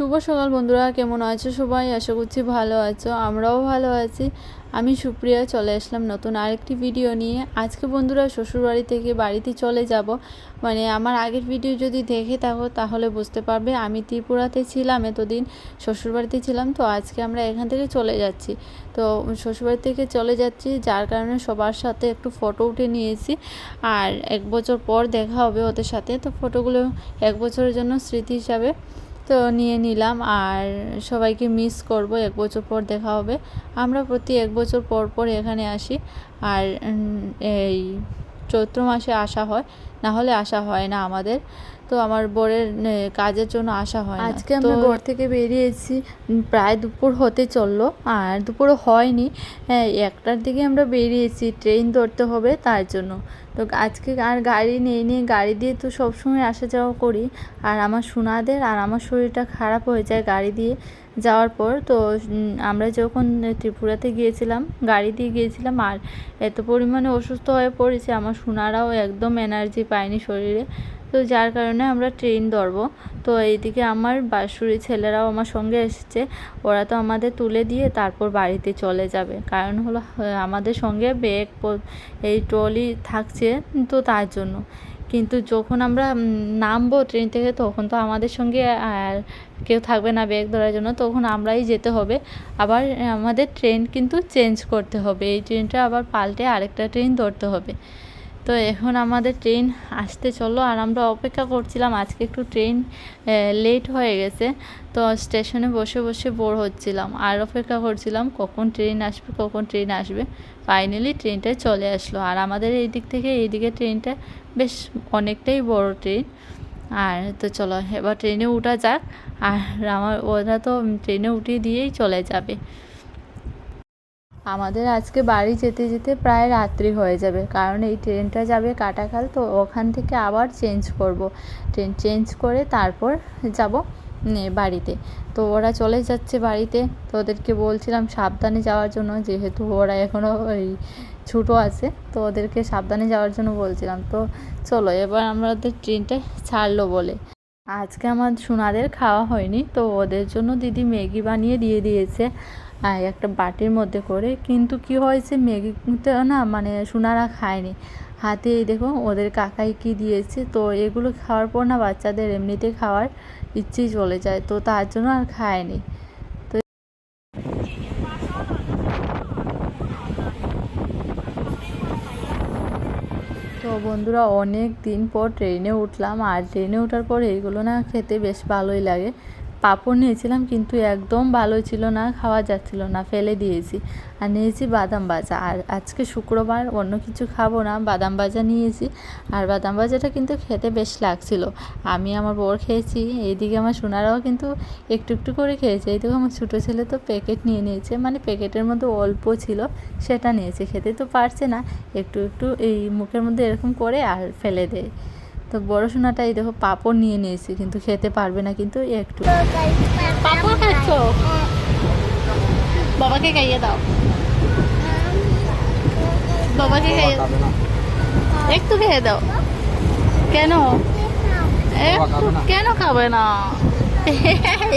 শুভ সকাল বন্ধুরা, কেমন আছো সবাই? আশা করছি ভালো আছো, আমরাও ভালো আছি। আমি সুপ্রিয়া, চলে আসলাম নতুন আরেকটি ভিডিও নিয়ে। আজকে বন্ধুরা শ্বশুরবাড়ি থেকে বাড়িতে চলে যাব। মানে আমার আগের ভিডিও যদি দেখে থাকো, তাহলে বুঝতে পারবে আমি ত্রিপুরাতে ছিলাম এতদিন, শ্বশুরবাড়িতে ছিলাম, তো আজকে আমরা এখান থেকে চলে যাচ্ছি। তো শ্বশুরবাড়ি থেকে চলে যাচ্ছি, যার কারণে সবার সাথে একটু ফটো উঠে নিয়েছি। আর এক বছর পর দেখা হবে ওদের সাথে, তো ফটোগুলো এক বছরের জন্য স্মৃতি হিসাবে তো নিয়ে নিলাম আর সবাইকে মিস করব, এক বছর পর দেখা হবে। আমরা প্রতি এক বছর পর পর এখানে আসি। আর এই চৈত্র মাসে আসা হয়। না হলে আসা হয় না আমাদের। তো আমার বরের কাজের জন্য আসা হয় না। আজকে আমরা ঘর থেকে বেরিয়েছি প্রায় দুপুর হতে চলল আর দুপুরও হয়নি। হ্যাঁ একটার দিকে আমরা বেরিয়েছি ট্রেন ধরতে হবে তার জন্য। তো আজকে আর গাড়ি নেই নিয়ে গাড়ি দিয়ে তো সবসময় আসা যাওয়া করি। আর আমার সোনাদের আর আমার শরীরটা খারাপ হয়ে যায় গাড়ি দিয়ে যাওয়ার পর। তো আমরা যখন ত্রিপুরাতে গিয়েছিলাম গাড়ি দিয়ে গিয়েছিলাম আর এত পরিমাণে অসুস্থ হয়ে পড়েছে আমার সোনারাও একদম এনার্জি পায়নি শরীরে। তো যার কারণে আমরা ট্রেন ধরবো। তো এইদিকে আমার বাসুরি ছেলেরাও আমার সঙ্গে এসেছে। ওরা তো আমাদের তুলে দিয়ে তারপর বাড়িতে চলে যাবে। কারণ হলো আমাদের সঙ্গে ব্যাগ এই ট্রলি থাকছে তো তার জন্য। কিন্তু যখন আমরা নামবো ট্রেন থেকে, তখন তো আমাদের সঙ্গে আর কেউ থাকবে না ব্যাগ ধরার জন্য। তখন আমরাই যেতে হবে। আবার আমাদের ট্রেন কিন্তু চেঞ্জ করতে হবে। এই ট্রেনটা আবার পাল্টে আরেকটা ট্রেন ধরতে হবে। তো এখন আমাদের ট্রেন আসতে চলল আর আমরা অপেক্ষা করছিলাম, আজকে একটু ট্রেন লেট হয়ে গেছে, তো স্টেশনে বসে বসে বোর হচ্ছিলাম, আর অপেক্ষা করছিলাম কখন ট্রেন আসবে, কখন ট্রেন আসবে। ফাইনালি ট্রেনটা চলে আসলো, আর আমাদের এই দিক থেকে এইদিকে ট্রেনটা বেশ অনেকটাই বড় ট্রেন। আর তো চলো, এবার ট্রেনে উঠা যাক, আর আমার, ওরা তো ট্রেনে উঠিয়ে দিয়েই চলে যাবে। আমাদের আজকে বাড়ি যেতে যেতে প্রায় রাত্রি হয়ে যাবে, কারণ এই ট্রেনটা যাবে কাটাখাল, তো ওখান থেকে আবার চেঞ্জ করব। ট্রেন চেঞ্জ করে তারপর যাব বাড়িতে। তো ওরা চলে যাচ্ছে বাড়িতে, তো ওদেরকে বলছিলাম সাবধানে যাওয়ার জন্য, যেহেতু ওরা এখনও ওই ছোটো আছে, তো ওদেরকে সাবধানে যাওয়ার জন্য বলছিলাম। তো চলো, এবার আমাদের ট্রেনটা ছাড়লো বলে। আজকে আমার সোনাদের খাওয়া হয়নি, তো ওদের জন্য দিদি ম্যাগি বানিয়ে দিয়ে দিয়েছে। একটা বাটির মধ্যে করে। কিন্তু কি হয়েছে ম্যাগিতে না মানে সোনারা খায়নি। হাতে দেখো, ওদের কাকাই কি দিয়েছে, তো এগুলো খাওয়ার পর না বাচ্চাদের এমনিতে খাওয়ার ইচ্ছেই চলে যায়, তো তার জন্য আর খায়নি। তো বন্ধুরা, অনেক দিন পর ট্রেনে উঠলাম। আর ট্রেনে ওঠার পর এইগুলো না খেতে বেশ ভালোই লাগে। পাঁপড় নিয়েছিলাম কিন্তু একদম ভালো ছিল না, খাওয়া যাচ্ছিল না, ফেলে দিয়েছি। আর নিয়েছি বাদাম ভাজা। আর আজকে শুক্রবার অন্য কিছু খাব না, বাদাম ভাজা নিয়েছি। আর বাদাম ভাজাটা কিন্তু খেতে বেশ লাগছিল। আমি আমার বর খেয়েছি, এইদিকে আমার সোনারাও কিন্তু একটু একটু করে খেয়েছে। এই দেখো আমার ছোটো ছেলে তো প্যাকেট নিয়ে নিয়েছে মানে প্যাকেটের মধ্যে অল্প ছিল, সেটা নিয়েছে। খেতে তো পারছে না, একটু একটু এই মুখের মধ্যে এরকম করে আর ফেলে দেয়। তো বড় সোনাটা এই দেখো পাপড় নিয়ে নিয়েছি কিন্তু খেতে পারবে না কিন্তু একটু। পাঁপড় খাচ্ছ? বাবাকে খাইয়ে দাও। বাবাকে খাইয়ে একটু খেয়ে দাও। কেন? একটু কেন খাবে না?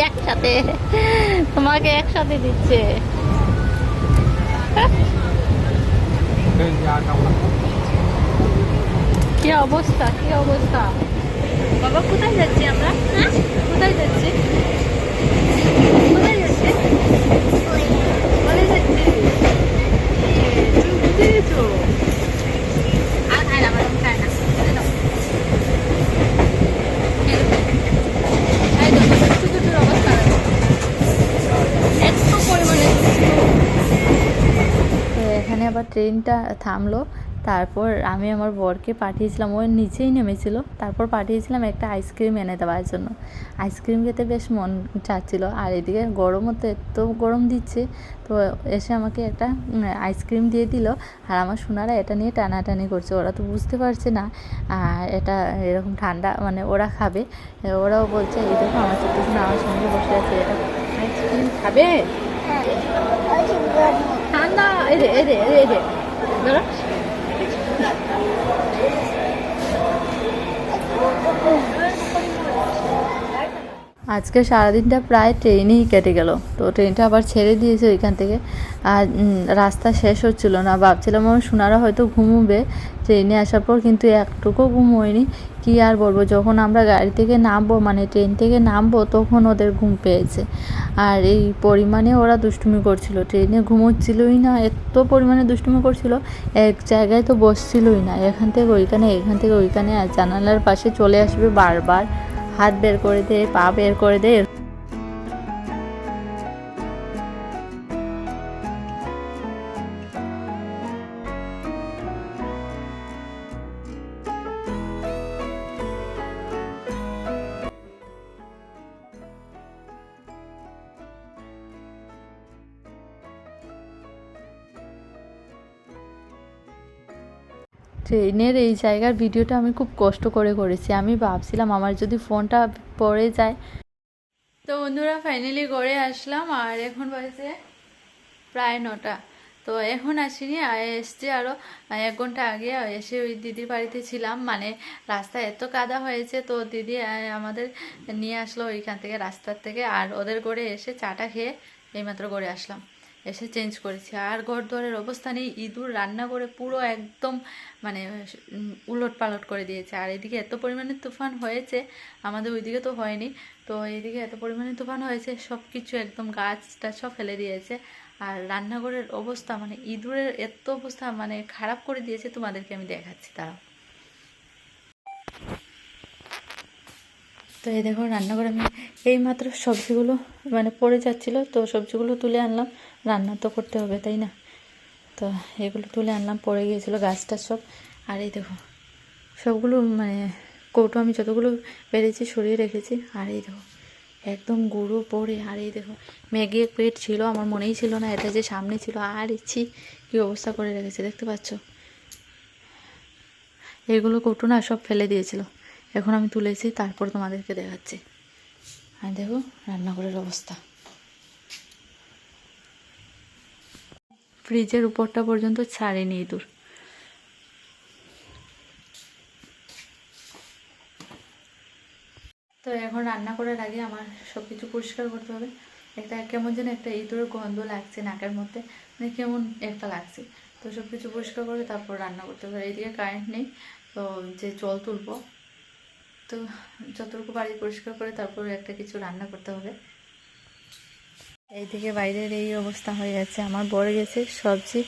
একসাথে। তোমাকে একসাথে দিচ্ছে। কি অবস্থা? কি অবস্থা? বাবা কোথায় যাচ্ছি আমরা? কোথায় যাচ্ছি? কোথায় যাচ্ছি? কোথায় যাচ্ছি। এখানে আবার ট্রেনটা থামলো। তারপর আমি আমার বরকে পাঠিয়েছিলাম ও নিচেই নেমেছিল। তারপর পাঠিয়েছিলাম একটা আইসক্রিম এনে দেওয়ার জন্য। আইসক্রিম খেতে বেশ মন চাচ্ছিল। আর এদিকে গরমও তো এত গরম দিচ্ছে তো এসে আমাকে একটা আইসক্রিম দিয়ে দিল। আর আমার সোনারা এটা নিয়ে টানাটানি করছে। ওরা তো বুঝতে পারছে না আর এটা এরকম ঠান্ডা মানে ওরা খাবে। ওরাও বলছে এই দেখো আমার ছোটো সোনা আমার সঙ্গে বসে আছে এটা আইসক্রিম খাবে? ঠান্ডা এই রে এই রে এই রে ধরো। আজকে সারাদিনটা প্রায় ট্রেনেই কেটে গেল। তো ট্রেনটা আবার ছেড়ে দিয়েছে ওইখান থেকে। আর রাস্তা শেষ হচ্ছিল না। ভাবছিলাম আমার সোনারা হয়তো ঘুমোবে। ট্রেনে আসার পর কিন্তু একটুকু ঘুম হয়নি। কী আর বলব, যখন আমরা গাড়ি থেকে নামবো মানে ট্রেন থেকে নামবো, তখন ওদের ঘুম পেয়েছে। আর এই পরিমাণে ওরা দুষ্টুমি করছিল। ট্রেনে ঘুমোচ্ছিলই না, এত পরিমাণে দুষ্টুমি করছিল, এক জায়গায় তো বসছিলই না। এখান থেকে ওইখানে, এখান থেকে ওইখানে, আর জানালার পাশে চলে আসবে বারবার। হাত বের করে দেয় পা বের করে দে ট্রেনের এই জায়গার ভিডিওটা আমি খুব কষ্ট করে করেছি। আমি ভাবছিলাম আমার যদি ফোনটা পড়ে যায়। তো বন্ধুরা ফাইনালি ঘরে আসলাম আর এখন বাজে প্রায় নটা। তো এখন আসিনি এসছি আরও এক ঘণ্টা আগে। এসে ওই দিদির বাড়িতে ছিলাম। মানে রাস্তায় এত কাদা হয়েছে, তো দিদি আমাদের নিয়ে আসলো ওইখান থেকে রাস্তার থেকে। আর ওদের ঘরে এসে চাটা খেয়ে এইমাত্র ঘরে আসলাম। এসে চেঞ্জ করেছি। আর ঘর দুয়ারের অবস্থা নেই, ইঁদুর রান্না করে পুরো একদম মানে উলট পালট করে দিয়েছে। আর এদিকে এত পরিমাণে তুফান হয়েছে, আমাদের ওইদিকে তো হয়নি। তো এইদিকে এত পরিমাণে তুফান হয়েছে সব কিছু একদম গাছটা সব ফেলে দিয়েছে। আর রান্নাঘরের অবস্থা মানে ইঁদুরের এত অবস্থা মানে খারাপ করে দিয়েছে। তোমাদেরকে আমি দেখাচ্ছি তারাও তো এই দেখো, রান্নাঘরে আমি এইমাত্র সবজিগুলো মানে পড়ে যাচ্ছিল। তো সবজিগুলো তুলে আনলাম। রান্না তো করতে হবে, তাই না? তো এগুলো তুলে আনলাম, পড়ে গিয়েছিল গাছটা সব। আর এই দেখো, সবগুলো মানে কৌটো আমি যতগুলো পেরেছি সরিয়ে রেখেছি। আর এই দেখো, একদম গুঁড়ো পড়ে। আর এই দেখো, ম্যাগি প্লেট ছিল, আমার মনেই ছিল না, এটা যে সামনে ছিল। আর ইচ্ছি, কী অবস্থা করে রেখেছে, দেখতে পাচ্ছ? এগুলো কৌটো না, সব ফেলে দিয়েছিল। এখন আমি তুলেছি, তারপর তোমাদেরকে দেখাচ্ছি। আর দেখো, রান্নাঘরের অবস্থা। ফ্রিজের উপরটা পর্যন্ত ছাড়েনি ইঁদুর। তো এখন রান্না করার আগে আমার সব কিছু পরিষ্কার করতে হবে। একটা কেমন যেন একটা ইঁদুরের গন্ধ লাগছে নাকের মধ্যে মানে কেমন একটা লাগছে। তো সব কিছু পরিষ্কার করে তারপর রান্না করতে হবে। এইদিকে কারেন্ট নেই, তো যে জল তুলবো। তো যতটুকু বাড়ি পরিষ্কার করে তারপর একটা কিছু রান্না করতে হবে। এইদিকে বাইরের এই অবস্থা হয়ে যাচ্ছে আমার বড় গেছে সবজি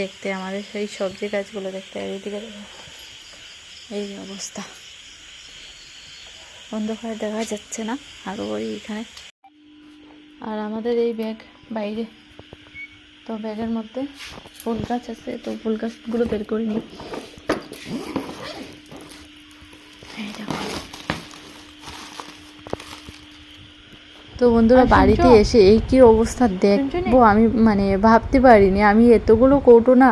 দেখতে, আমাদের সেই সবজি গাছগুলো দেখতে। আর এইদিকে এই অবস্থা। অন্ধকারে দেখা যাচ্ছে না আরও ওই এখানে। আর আমাদের এই ব্যাগ বাইরে। তো ব্যাগের মধ্যে ফুল গাছ আছে, তো ফুল গাছগুলো বের করে তো বন্ধুরা বাড়িতে এসে এই কি অবস্থা দেখব আমি মানে ভাবতে পারিনি। আমি এতগুলো কৌটো না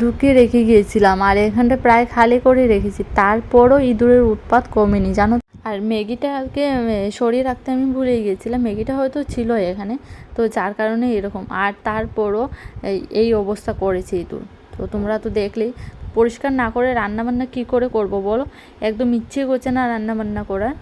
ঢুকিয়ে রেখে গিয়েছিলাম আর এখানটা প্রায় খালি করে রেখেছি। তারপরও ইঁদুরের উৎপাত কমেনি জানো আর ম্যাগিটাকে সরিয়ে রাখতে আমি ভুলে গিয়েছিলাম। ম্যাগিটা হয়তো ছিল এখানে তো যার কারণে এরকম। আর তারপরও এই এই অবস্থা করেছে ইঁদুর। তো তোমরা তো দেখলেই পরিষ্কার না করে রান্না বান্না কী করে করব বলো? একদম ইচ্ছে করছে না রান্নাবান্না করার।